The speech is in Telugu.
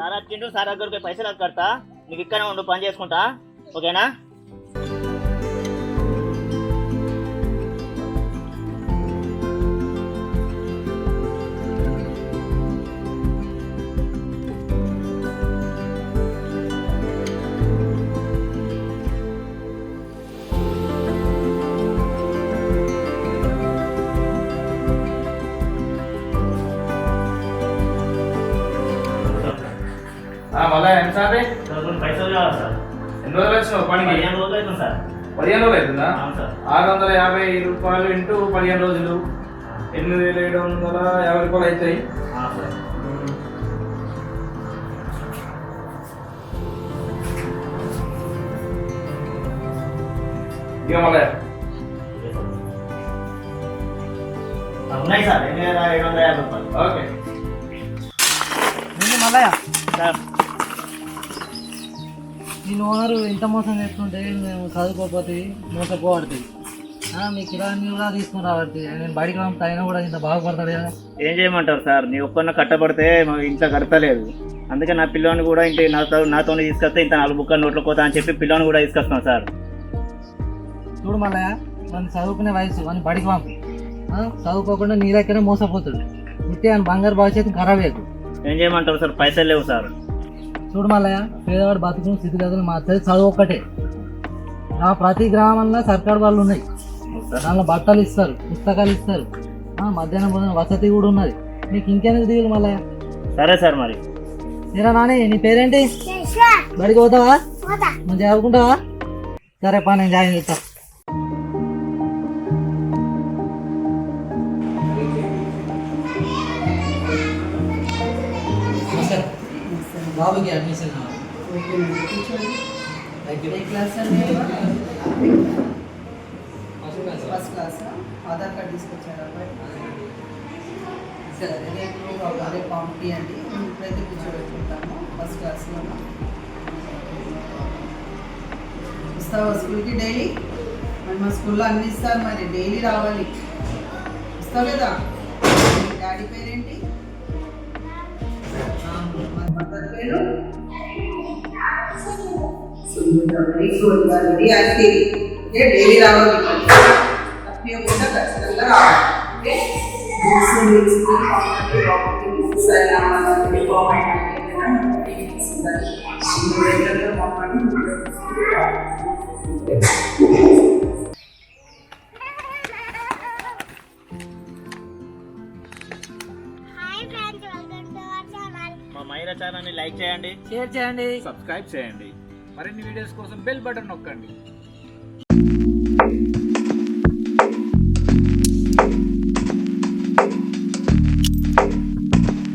వచ్చిండు సార్ దగ్గరికి పైసలు కడతా. నీకు ఇక్కడే ఉండు పని చేసుకుంటా. ఓకేనా? మళ్ళా ఎంత సార్ పైసలు కావాలి సార్. ఎన్ని రోజులు వచ్చినావు పనికి? పదిహేను రోజులు అవుతుంది సార్. పదిహేను రోజులు అవుతుందా? ఆరు వందల యాభై రూపాయలు ఇంటూ పదిహేను రోజులు. ఎనిమిది వేల ఏడు వందల యాభై రూపాయలు అవుతాయి. ఆ, సార్. ఇక మళ్ళా. ఆ, ఉన్నాయి సార్. ఎనిమిది వేల ఏడు వందల యాభై రూపాయలు. ఓకే. మల్లయ్య? సార్. నేను ఓనరు ఎంత మోసం చేస్తుంటే మేము చదువుకోకపోతే మోసపోబడుతుంది మీ కిరాణి కూడా తీసుకుని రాబట్టి నేను బయటికి అయినా కూడా ఇంత బాగుపడతాడు కదా. ఏం చేయమంటారు సార్? నీ ఒక్కన్న కట్టబడితే ఇంట్లో కడతలేదు. అందుకే నా పిల్లోని కూడా ఇంటి నాతో నాతోనే తీసుకొస్తే ఇంత నాలుగు బుక్కలు నోట్లో కోతా అని చెప్పి పిల్లోని కూడా తీసుకొస్తున్నాం సార్. చూడు మల్లయ్య వాడిని చదువుకునే వయసు వాడిని బడికి పంపు చదువుకోకుండా నీ దగ్గరే మోసపోతాడు. ఇస్తే ఆయన బంగారు భవిష్యత్తు ఖరాబ్ అయ్యకు ఏం చేయమంటారు సార్? పైసలు లేవు సార్. చూడు మల్లయ్య పేదవాడు బతుకుని స్థితిగతులు మార్చేది చదువు ఒక్కటే. ఆ ప్రతి గ్రామంలో సర్కారు వాళ్ళు ఉన్నాయి. దానిలో బట్టలు ఇస్తారు పుస్తకాలు ఇస్తారు. ఆ, మధ్యాహ్నం భోజనం వసతి కూడా ఉన్నది. నీకు ఇంకెందుకు దిగులు మల్లయ్య? సరే సార్ మరి. ఏరా నాని నీ పేరేంటి? బడికి పోతావా? మంచిగా చదువుకుంటావా సరే పా నేను జాయిన్ చేస్తా. బాబుకి admission first class Aadhaar card తీసుకొచ్చారు అబ్బాయి. సరే రేపు అదే పంపించండి ఇప్పుడైతే కూర్చోబెట్టుకుంటాము. ఫస్ట్ క్లాస్లో వస్తావా స్కూల్కి డైలీ? మరి మా స్కూల్లో అన్ని ఇస్తారు మరి. డైలీ రావాలి. వస్తావు కదా? డాడీ పేరేంటి? డైలీ రావాలి తప్పకుండా ఖచ్చితంగా రావాలి ఓకే మా మైరా ఛానల్ని లైక్ చేయండి. షేర్ చేయండి. సబ్స్క్రైబ్ చేయండి. మరిన్ని వీడియోస్ కోసం బెల్ బటన్ నొక్కండి.